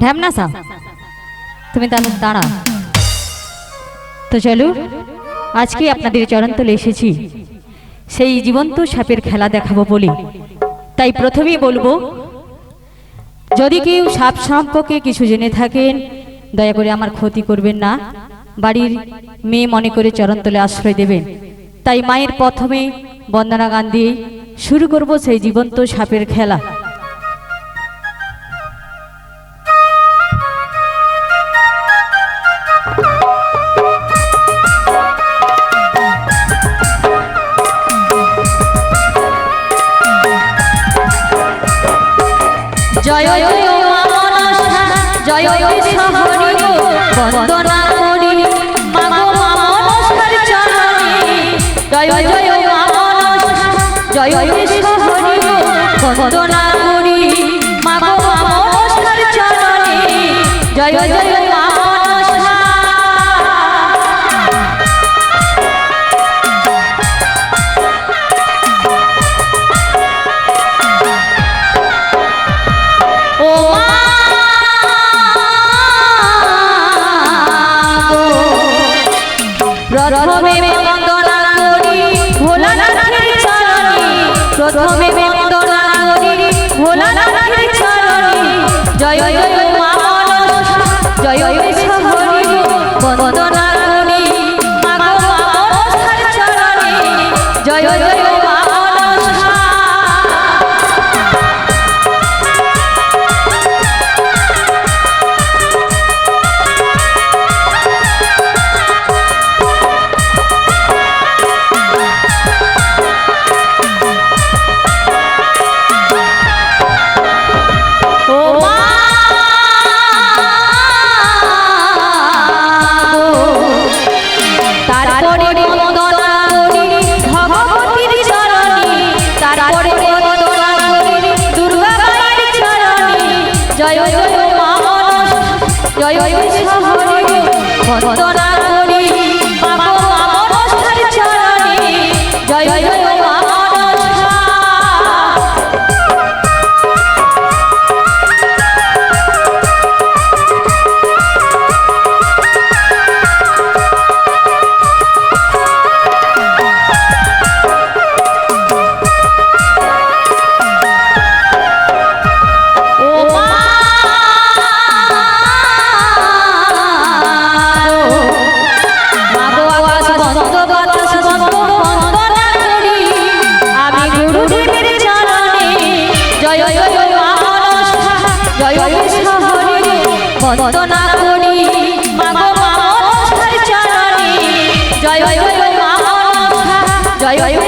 ঢ্যামনা সা তুমি তাহলে দাঁড়া তো চলো, আজকে আপনাদের চরণ তলে এসেছি। সেই জীবন্ত সাপের খেলা দেখাবো বলে। তাই প্রথমেই বলব, যদি কেউ সাপ সম্পর্কে কিছু জেনে থাকেন, দয়া করে আমার ক্ষতি করবেন না। বাড়ির মেয়ে মনে করে চরণতলে আশ্রয় দেবেন। তাই মায়ের প্রথমে বন্দনা গান দিয়ে শুরু করব সেই জীবন্ত সাপের খেলা। জয় জয় মা মনসা জয় শহরি বন্দনা করি। মা গো মা মনসার চরণে, জয় জয় মা মনসা জয় শহরি বন্দনা করি। মা গো মা মনসার চরণে, জয় জয় প্রথমে বন্দনা করি ভোলানাথের চরণে প্রথমে বন্দনা করি ভোলানাথের চরণে জয় জয় মা মনসা জয় শহরি বন্দনা করি মা গো চরণে জয় জয় শহরে বন্দনা করি। জয় শহরে জয় জয় জয়